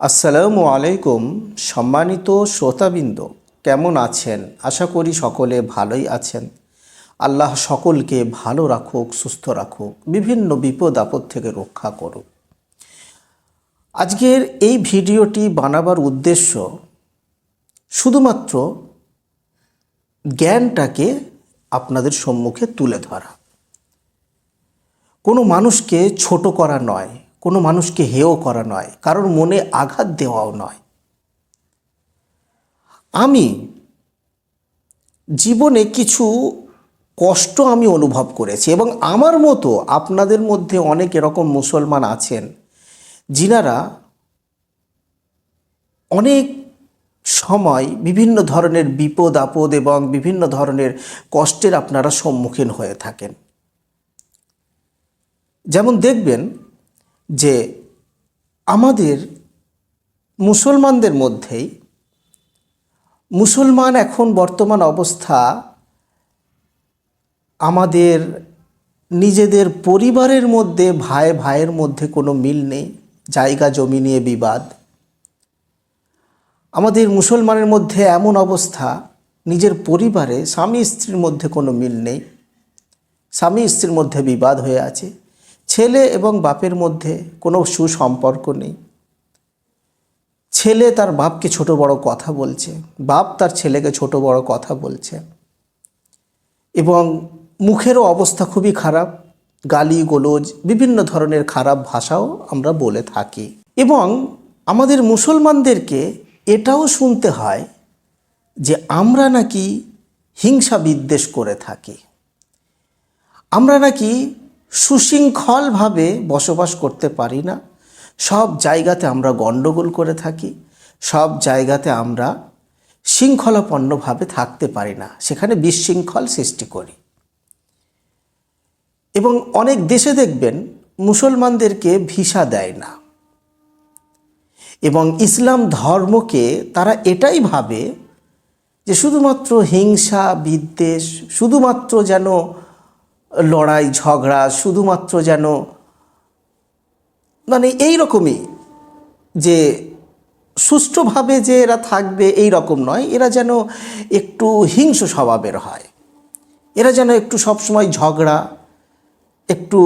আসসালামু আলাইকুম, সম্মানিত শ্রোতাবৃন্দ, কেমন আছেন? আশা করি সকলে ভালোই আছেন। আল্লাহ সকলকে ভালো রাখুক, সুস্থ রাখুক, বিভিন্ন বিপদ আপদ থেকে রক্ষা করুক। আজকের এই ভিডিওটি বানাবার উদ্দেশ্য শুধুমাত্র জ্ঞানটাকে আপনাদের সম্মুখে তুলে ধরা। কোনো মানুষকে ছোট করা নয় কোনো মানুষকে হেয় করা নয়, কারোর মনে আঘাত দেওয়াও নয়। আমি জীবনে কিছু কষ্ট আমি অনুভব করেছি এবং আমার মতো আপনাদের মধ্যে অনেক এরকম মুসলমান আছেন, যিনারা অনেক সময় বিভিন্ন ধরনের বিপদ, আপদ এবং বিভিন্ন ধরনের কষ্টের আপনারা সম্মুখীন হয়ে থাকেন। যেমন দেখবেন যে আমাদের মুসলমানদের মধ্যেই মুসলমান এখন বর্তমান অবস্থা আমাদের নিজেদের পরিবারের মধ্যে, ভাই ভাইয়ের মধ্যে কোনো মিল নেই, জায়গা, জমি নিয়ে বিবাদ। আমাদের মুসলমানের মধ্যে এমন অবস্থা, নিজের পরিবারে স্বামী স্ত্রীর মধ্যে কোনো মিল নেই, স্বামী স্ত্রীর মধ্যে বিবাদ হয়ে আছে। ছেলে এবং বাপের মধ্যে কোনো সুসম্পর্ক নেই। ছেলে তার বাপকে ছোট বড় কথা বলছে, বাপ তার ছেলেকে ছোট বড় কথা বলছে। এবং মুখেরও অবস্থা খুবই খারাপ, গালি, গোলজ, বিভিন্ন ধরনের খারাপ ভাষাও আমরা বলে থাকি। এবং আমাদের মুসলমানদেরকে এটাও শুনতে হয় যে আমরা নাকি হিংসা বিদ্বেষ করে থাকি। আমরা নাকি সুশৃঙ্খলভাবে বসবাস করতে পারি না। সব জায়গাতে আমরা গণ্ডগোল করে থাকি। সব জায়গাতে আমরা শৃঙ্খলাপন্নভাবে থাকতে পারি না। সেখানে বিশৃঙ্খল সৃষ্টি করি। এবং অনেক দেশে দেখবেন মুসলমানদেরকে ভিসা দেয় না। এবং ইসলাম ধর্মকে তারা এটাই ভাবে যে শুধুমাত্র হিংসা, বিদ্বেষ, শুধুমাত্র যেন লড়াই, ঝগড়া শুধুমাত্র যেন মানে এই রকমই যে সুষ্ঠুভাবে যে এরা থাকবে এই রকম নয়, এরা যেন একটু হিংস্র স্বভাবের হয়। এরা যেন একটু সবসময় ঝগড়া, একটু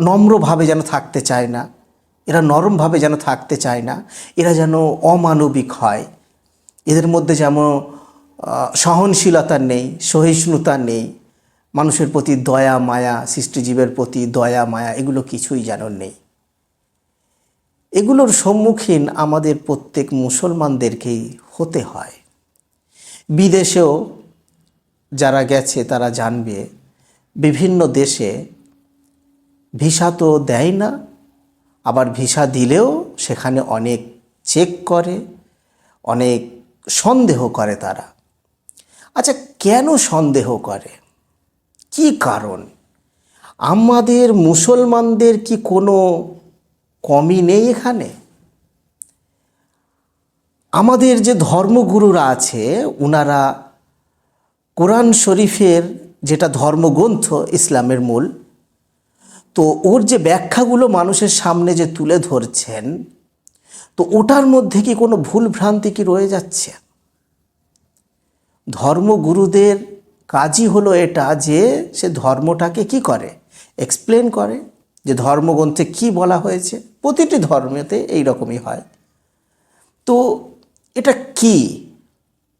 নম্রভাবে যেন থাকতে চায় না, এরা নরমভাবে যেন থাকতে চায় না, এরা যেন অমানবিক হয়। এদের মধ্যে যেমন সহনশীলতা নেই, সহিষ্ণুতা নেই মানুষের প্রতি দয়া, মায়া, সৃষ্টিজীবের প্রতি দয়া, মায়া, এগুলো কিছুই যেন নেই। এগুলোর সম্মুখীন আমাদের প্রত্যেক মুসলমানদেরকেই হতে হয়। বিদেশেও যারা গেছে, তারা জানবে, বিভিন্ন দেশে ভিসা তো দেয় না, আবার ভিসা দিলেও সেখানে অনেক চেক করে, অনেক সন্দেহ করে তারা। আচ্ছা কেন সন্দেহ করে? কি কারণ? আমাদের মুসলমানদের কি কোনো কমি নেই এখানে? আমাদের যে ধর্মগুরুরা আছে ওনারা কোরআন শরীফের যেটা ধর্মগ্রন্থ ইসলামের মূল, তো ওর যে ব্যাখ্যাগুলো মানুষের সামনে যে তুলে ধরছেন, তো ওটার মধ্যে কি কোনো ভুল ভ্রান্তি কি রয়ে যাচ্ছে? ধর্মগুরুদের কাজই হলো এটা যে সে ধর্মটাকে কি করে? এক্সপ্লেন করে যে ধর্মগ্রন্থে কি বলা হয়েছে। প্রতিটি ধর্মেতে এই রকমই হয়। তো এটা কি?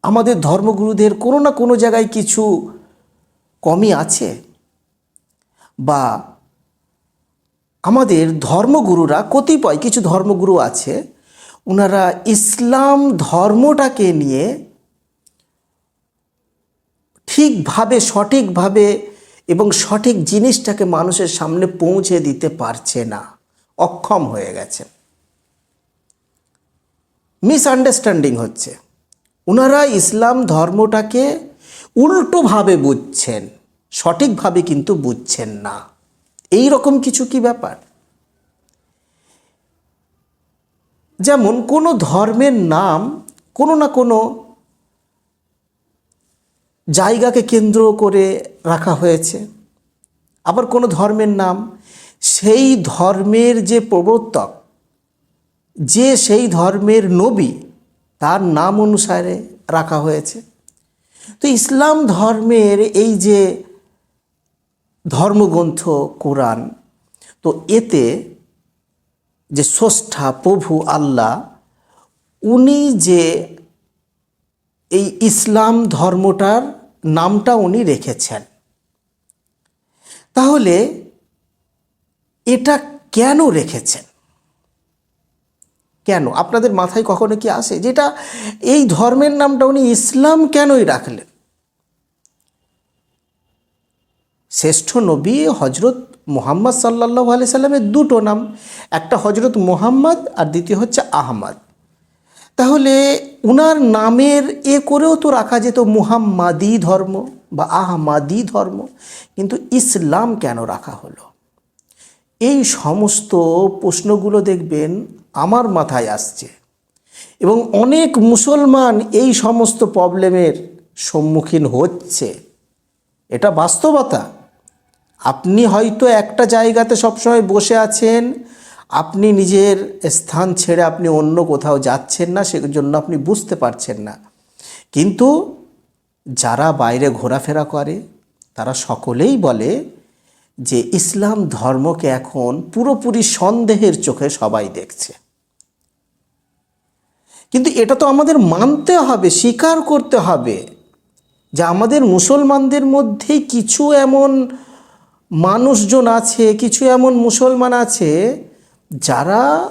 আমাদের ধর্মগুরুদের কোনো না কোনো জায়গায় কিছু কমই আছে? বা আমাদের ধর্মগুরুরা, কতিপয় কিছু ধর্মগুরু আছে ওনারা ইসলাম ধর্মটাকে নিয়ে ঠিকভাবে সঠিকভাবে এবং সঠিক জিনিসটাকে মানুষের সামনে পৌঁছে দিতে পারছে না। অক্ষম হয়ে গেছে। মিসআন্ডারস্ট্যান্ডিং হচ্ছে। ওনারা ইসলাম ধর্মটাকে উল্টোভাবে বুঝছেন, সঠিকভাবে কিন্তু বুঝছেন না। এই রকম কিছু কি ব্যাপার? যেমন কোনো ধর্মের নাম কোনো না কোনো জায়গাকে কেন্দ্র করে রাখা হয়েছে। আবার কোনো ধর্মের নাম, সেই ধর্মের যে প্রবর্তক, যে সেই ধর্মের নবী, তার নাম অনুসারে রাখা হয়েছে। তো ইসলাম ধর্মের এই যে ধর্মগ্রন্থ, কোরআন, তো এতে যে স্রষ্টা, প্রভু আল্লাহ, উনি যে এই ইসলাম ধর্মটার নামটা উনি রেখেছেন। তাহলে এটা কেন রেখেছেন? কেন? আপনাদের মাথায় কখনো কি আসে? যেটা এই ধর্মের নামটা উনি ইসলাম কেনই রাখলেন? শ্রেষ্ঠ নবী হজরত মোহাম্মদ সাল্লাহ আলি সাল্লামের দুটো নাম, একটা হজরত মোহাম্মদ আর দ্বিতীয় হচ্ছে আহমদ। তাহলে উনার নামের এ করেও তো রাখা যেত মুহাম্মাদি ধর্ম বা আহমাদি ধর্ম, কিন্তু ইসলাম কেন রাখা হলো? এই সমস্ত প্রশ্নগুলো দেখবেন আমার মাথায় আসছে। এবং অনেক মুসলমান এই সমস্ত প্রবলেমের সম্মুখীন হচ্ছে। এটা বাস্তবতা। আপনি হয়তো একটা জায়গাতে সবসময় বসে আছেন আপনি নিজের স্থান ছেড়ে আপনি অন্য কোথাও যাচ্ছেন না, সেজন্য আপনি বুঝতে পারছেন না। কিন্তু যারা বাইরে ঘোরাফেরা করে, তারা সকলেই বলে যে ইসলাম ধর্মকে এখন পুরোপুরি সন্দেহের চোখে সবাই দেখছে। কিন্তু এটা তো আমাদের মানতে হবে, স্বীকার করতে হবে যে আমাদের মুসলমানদের মধ্যে কিছু এমন মানুষজন আছে, কিছু এমন মুসলমান আছে যারা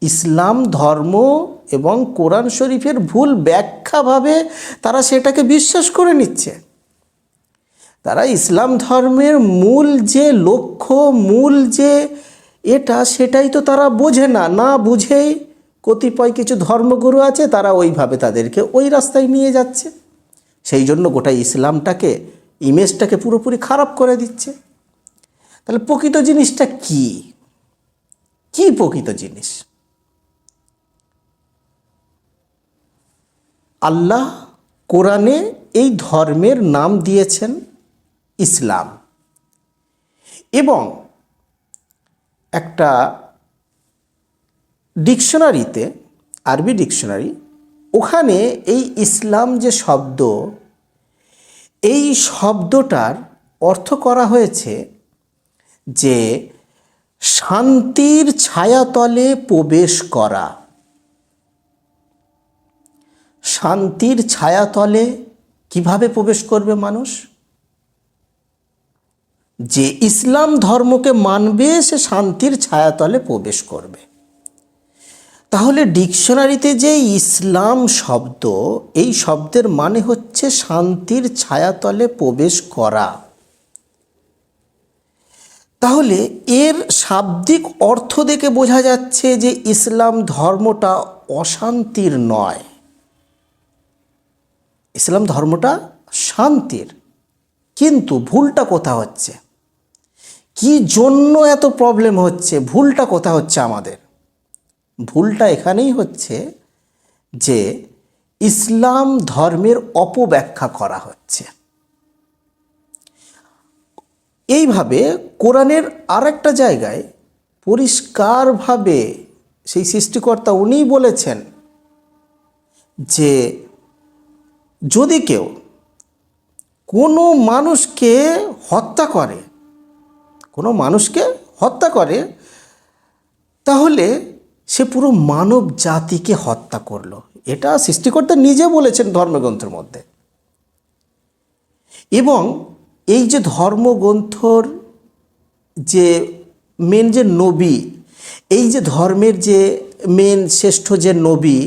ইসলাম, ধর্ম এবং কোরআন শরীফের ভুল ব্যাখ্যাভাবে তারা সেটাকে বিশ্বাস করে নিচ্ছে। তারা ইসলাম ধর্মের মূল যে লক্ষ্য, মূল যে এটা, সেটাই তো তারা বোঝে না। না বুঝেই কতিপয় কিছু ধর্মগুরু আছে, তারা ওইভাবে তাদেরকে ওই রাস্তায় নিয়ে যাচ্ছে। সেই জন্য গোটা ইসলামটাকে, ইমেজটাকে পুরোপুরি খারাপ করে দিচ্ছে। তাহলে প্রকৃত জিনিসটা কি? কি প্রকৃত জিনিস? আল্লাহ কোরআনে এই ধর্মের নাম দিয়েছেন ইসলাম। এবং একটা ডিকশনারিতে, আরবি ডিকশনারি, ওখানে এই ইসলাম যে শব্দ, এই শব্দটার অর্থ করা হয়েছে যে শান্তির ছায়াতলে প্রবেশ করা। শান্তির ছায়াতলে কীভাবে প্রবেশ করবে মানুষ? যে ইসলাম ধর্মকে মানবে, সে শান্তির ছায়াতলে প্রবেশ করবে। তাহলে ডিকশনারিতে যে ইসলাম শব্দ, এই শব্দের মানে হচ্ছে শান্তির ছায়াতলে প্রবেশ করা। তাহলে এর শাব্দিক অর্থ দেখে বোঝা যাচ্ছে যে ইসলাম ধর্মটা অশান্তির নয়। ইসলাম ধর্মটা শান্তির। কিন্তু ভুলটা কোথা হচ্ছে? কি জন্য এত প্রবলেম হচ্ছে? ভুলটা কোথা হচ্ছে আমাদের? ভুলটা এখানেই হচ্ছে যে ইসলাম ধর্মের অপব্যাখ্যা করা হচ্ছে। এইভাবে কোরআনের আর একটা জায়গায় পরিষ্কারভাবে সেই সৃষ্টিকর্তা উনিই বলেছেন যে যদি কেউ কোনো মানুষকে হত্যা করে, কোনো মানুষকে হত্যা করে, তাহলে সে পুরো মানব জাতিকে হত্যা করল। এটা সৃষ্টিকর্তা নিজে বলেছেন ধর্মগ্রন্থের মধ্যে। এবং এই যে ধর্মগ্রন্থর যে মেন যে নবী, এই যে ধর্মের যে মেন শ্রেষ্ঠ যে নবী,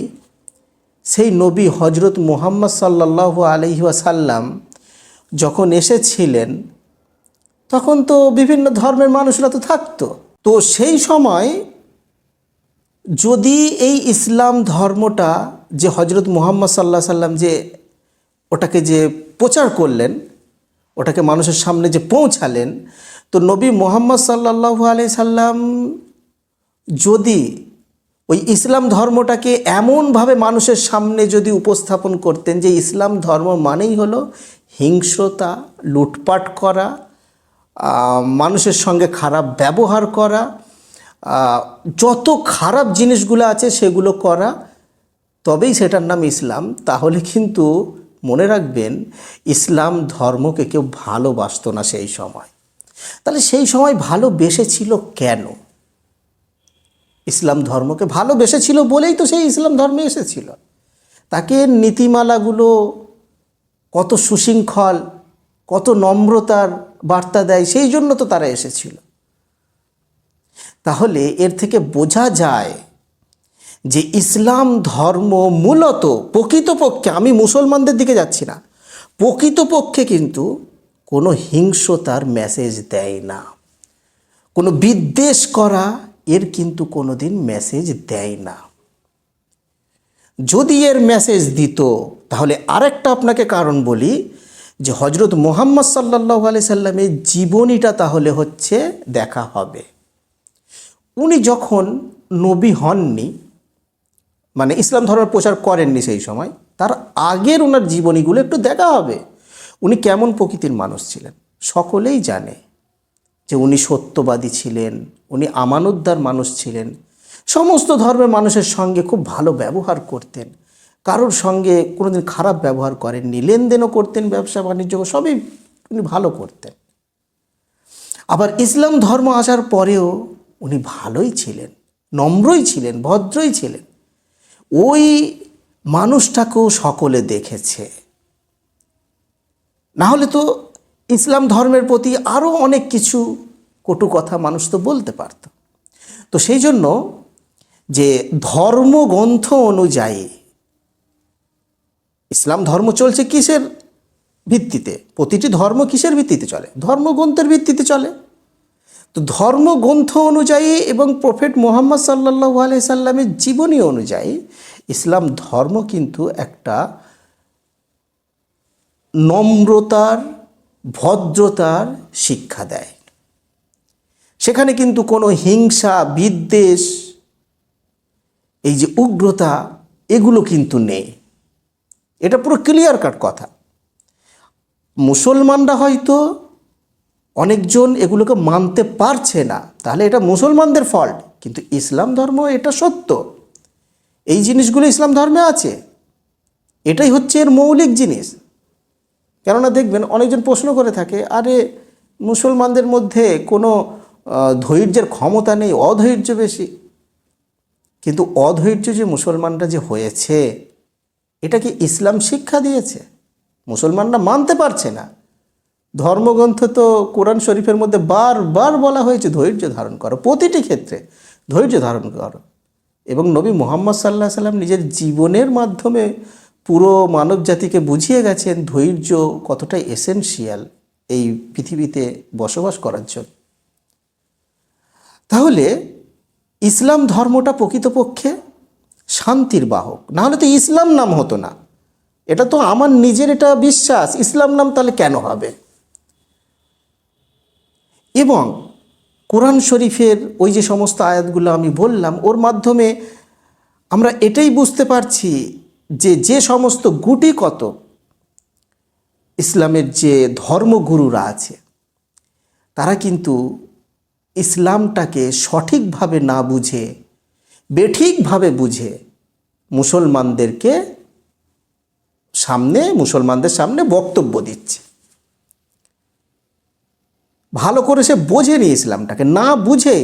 সেই নবী হজরত মুহাম্মদ সাল্লাহ আলহি ওয়াসাল্লাম যখন এসেছিলেন, তখন তো বিভিন্ন ধর্মের মানুষরা তো থাকতো। তো সেই সময় যদি এই ইসলাম ধর্মটা যে হজরত মুহাম্মদ সাল্লাহ সাল্লাম যে ওটাকে যে প্রচার করলেন ওটাকে মানুষের সামনে যে পৌঁছালেন, তো নবী মোহাম্মদ সাল্লাহ আলি সাল্লাম যদি ওই ইসলাম ধর্মটাকে এমনভাবে মানুষের সামনে যদি উপস্থাপন করতেন যে ইসলাম ধর্ম মানেই হলো হিংস্রতা, লুটপাট করা মানুষের সঙ্গে খারাপ ব্যবহার করা যত খারাপ জিনিসগুলো আছে সেগুলো করা, তবেই সেটার নাম ইসলাম। তাহলে কিন্তু মনে রাখবেন, ইসলাম ধর্মকে কেউ ভালোবাসতো না সেই সময়। তাহলে সেই সময় ভালোবেসেছিল কেন? ইসলাম ধর্মকে ভালোবেসেছিল বলেই তো সেই ইসলাম ধর্মে এসেছিল। তাকে নীতিমালাগুলো কত সুশৃঙ্খল, কত নম্রতার বার্তা দেয়, সেই জন্য তো তারা এসেছিল। তাহলে এর থেকে বোঝা যায় যে ইসলাম ধর্ম মূলত প্রকৃতপক্ষে, আমি মুসলমানদের দিকে যাচ্ছি না, প্রকৃতপক্ষে কিন্তু কোনো হিংসতার মেসেজ দেয় না। কোনো বিদ্বেষ করা এর কিন্তু কোনো দিন মেসেজ দেয় না। যদি এর মেসেজ দিত, তাহলে আরেকটা আপনাকে কারণ বলি, যে হজরত মোহাম্মদ সাল্লাহ আলি সাল্লামের জীবনীটা তাহলে হচ্ছে দেখা হবে। উনি যখন নবী হননি মানে ইসলাম ধর্মের প্রচার করেননি সেই সময়, তার আগের ওনার জীবনীগুলো একটু দেখা হবে। উনি কেমন প্রকৃতির মানুষ ছিলেন? সকলেই জানে যে উনি সত্যবাদী ছিলেন, উনি আমানতদার মানুষ ছিলেন। সমস্ত ধর্মের মানুষের সঙ্গে খুব ভালো ব্যবহার করতেন। কারোর সঙ্গে কোনোদিন খারাপ ব্যবহার করেননি, লেনদেনও করতেন, ব্যবসা বাণিজ্য, সবই উনি ভালো করতেন। আবার ইসলাম ধর্ম আসার পরেও উনি ভালোই ছিলেন, নম্রই ছিলেন, ভদ্রই ছিলেন। ওই মানুষটাকেও সকলে দেখেছে। না হলে তো ইসলাম ধর্মের প্রতি আরও অনেক কিছু কটু কথা মানুষ তো বলতে পারত। তো সেই জন্য যে ধর্মগ্রন্থ অনুযায়ী ইসলাম ধর্ম চলছে কিসের ভিত্তিতে? প্রতিটি ধর্ম কিসের ভিত্তিতে চলে? ধর্মগ্রন্থের ভিত্তিতে চলে। তো ধর্মগ্রন্থ অনুযায়ী এবং প্রফেট মোহাম্মদ সাল্লাহ আলি সাল্লামের জীবনী অনুযায়ী ইসলাম ধর্ম কিন্তু একটা নম্রতার, ভদ্রতার শিক্ষা দেয়। সেখানে কিন্তু কোনো হিংসা, বিদ্বেষ, এই যে উগ্রতা, এগুলো কিন্তু নেই। এটা পুরো ক্লিয়ার কাট কথা। মুসলমানরা হয়তো অনেকজন এগুলোকে মানতে পারছে না। তাহলে এটা মুসলমানদের ফল্ট কিন্তু ইসলাম ধর্ম এটা সত্য। এই জিনিসগুলো ইসলাম ধর্মে আছে। এটাই হচ্ছে এর মৌলিক জিনিস। কেননা দেখবেন অনেকজন প্রশ্ন করে থাকে, আরে মুসলমানদের মধ্যে কোনো ধৈর্যের ক্ষমতা নেই, অধৈর্য বেশি। কিন্তু অধৈর্য যে মুসলমানরা যে হয়েছে, এটা কি ইসলাম শিক্ষা দিয়েছে? মুসলমানরা মানতে পারছে না। ধর্মগ্রন্থ তো কোরআন শরীফের মধ্যে বারবার বলা হয়েছে, ধৈর্য ধারণ করো। প্রতিটি ক্ষেত্রে ধৈর্য ধারণ করো। এবং নবী মোহাম্মদ সাল্লাহ সাল্লাম নিজের জীবনের মাধ্যমে পুরো মানব জাতিকে বুঝিয়ে গেছেন ধৈর্য কতটা এসেনশিয়াল এই পৃথিবীতে বসবাস করার জন্য। তাহলে ইসলাম ধর্মটা প্রকৃতপক্ষে শান্তির বাহক। না হলে তো ইসলাম নাম হতো না। এটা তো আমার নিজের এটা বিশ্বাস, ইসলাম নাম তাহলে কেন হবে? এবং কোরআন শরীফের ওই যে সমস্ত আয়াতগুলো আমি বললাম, ওর মাধ্যমে আমরা এটাই বুঝতে পারছি যে যে সমস্ত গুটি কত ইসলামের যে ধর্মগুরুরা আছে, তারা কিন্তু ইসলামটাকে সঠিকভাবে না বুঝে, বেঠিকভাবে বুঝে মুসলমানদেরকে সামনে, মুসলমানদের সামনে বক্তব্য দিচ্ছে। ভালো করে সে বোঝেনি ইসলামটাকে, না বুঝে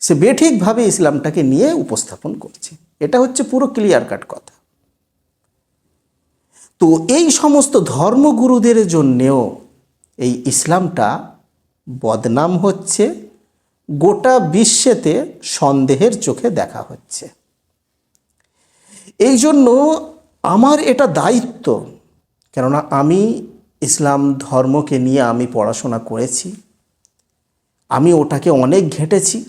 সে বেঠিকভাবে ইসলামটাকে নিয়ে উপস্থাপন করছে। এটা হচ্ছে পুরো ক্লিয়ার কাট কথা। তো এই সমস্ত ধর্মগুরুদের জন্যেও এই ইসলামটা বদনাম হচ্ছে, গোটা বিশ্বেতে সন্দেহের চোখে দেখা হচ্ছে। এই জন্য আমার এটা দায়িত্ব, কেননা আমি ইসলাম ধর্মকে নিয়ে আমি পড়াশোনা করেছি। আমি ওটাকে অনেক ঘেঁটেছি।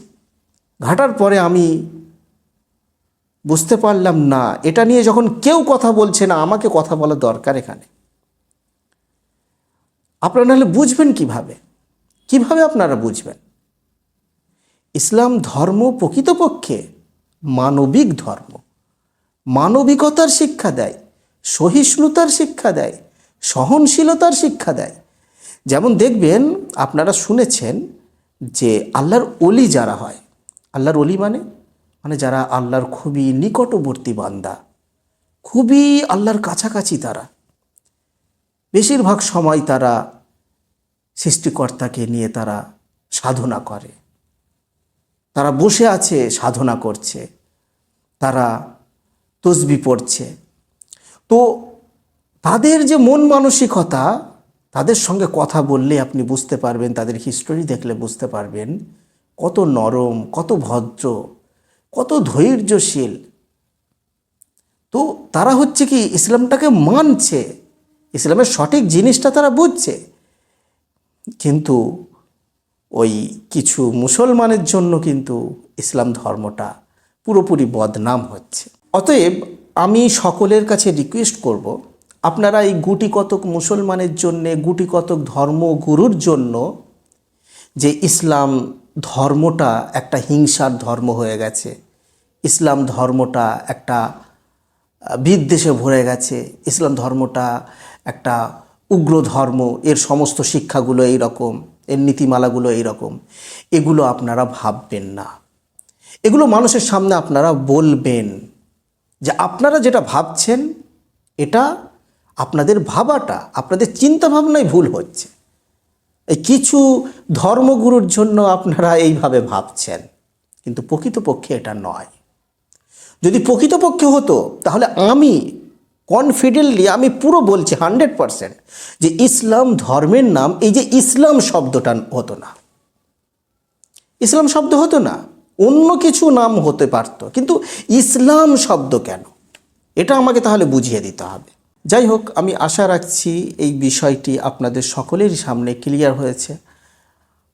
ঘাটার পরে আমি বুঝতে পারলাম, না, এটা নিয়ে যখন কেউ কথা বলছে না, আমাকে কথা বলা দরকার এখানে। আপনারা নাহলে বুঝবেন কীভাবে? কীভাবে আপনারা বুঝবেন? ইসলাম ধর্ম প্রকৃতপক্ষে মানবিক ধর্ম। মানবিকতার শিক্ষা দেয়, সহিষ্ণুতার শিক্ষা দেয় সহনশীলতার শিক্ষা দেয়। যেমন দেখবেন, আপনারা শুনেছেন যে আল্লাহর অলি যারা হয়, আল্লাহর অলি মানে? মানে যারা আল্লাহর খুবই নিকটবর্তী বান্দা, খুবই আল্লাহর কাছাকাছি তারা। বেশিরভাগ সময় তারা সৃষ্টিকর্তাকে নিয়ে তারা সাধনা করে। তারা বসে আছে, সাধনা করছে। তারা তসবি পড়ছে। তো তাদের যে মন মানসিকতা, তাদের সঙ্গে কথা বললে আপনি বুঝতে পারবেন, তাদের হিস্টোরি দেখলে বুঝতে পারবেন কত নরম, কত ভদ্র, কত ধৈর্যশীল। তো তারা হচ্ছে কি ইসলামটাকে মানছে, ইসলামের সঠিক জিনিসটা তারা বুঝছে। কিন্তু ওই কিছু মুসলমানের জন্য কিন্তু ইসলাম ধর্মটা পুরোপুরি বদনাম হচ্ছে। অতএব আমি সকলের কাছে রিকোয়েস্ট করব আপনারা এই গুটি কতক মুসলমানের জন্যে গুটি কতক ধর্মগুরুর জন্য যে ইসলাম ধর্মটা একটা হিংসার ধর্ম হয়ে গেছে, ইসলাম ধর্মটা একটা বিদ্বেষে ভরে গেছে, ইসলাম ধর্মটা একটা উগ্র ধর্ম, এর সমস্ত শিক্ষাগুলো এই রকম এর নীতিমালাগুলো এই রকম এগুলো আপনারা ভাববেন না। এগুলো মানুষের সামনে আপনারা বলবেন যে আপনারা যেটা ভাবছেন, এটা আপনাদের ভাবাটা, আপনাদের চিন্তাভাবনায় ভুল হচ্ছে। এই কিছু ধর্মগুরুর জন্য আপনারা এইভাবে ভাবছেন, কিন্তু প্রকৃতপক্ষে এটা নয়। যদি প্রকৃতপক্ষে হতো, তাহলে আমি কনফিডেন্টলি আমি পুরো বলছি হান্ড্রেড পারসেন্ট যে ইসলাম ধর্মের নাম, এই যে ইসলাম শব্দটা হতো না। ইসলাম শব্দ হতো না, অন্য কিছু নাম হতে পারতো, কিন্তু ইসলাম শব্দ কেন? এটা আমাকে তাহলে বুঝিয়ে দিতে হবে। যাই হোক আমি আশা রাখছি এই বিষয়টি আপনাদের সকলের সামনে ক্লিয়ার হয়েছে।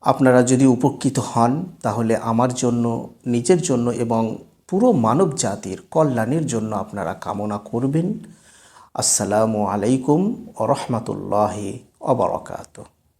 আপনারা যদি উপকৃত হন, তাহলে আমার জন্য, নিজের জন্য এবং পুরো মানব জাতির কল্যাণের জন্য আপনারা কামনা করবেন। আসসালামু আলাইকুম ও রহমতুল্লাহ অবরকাত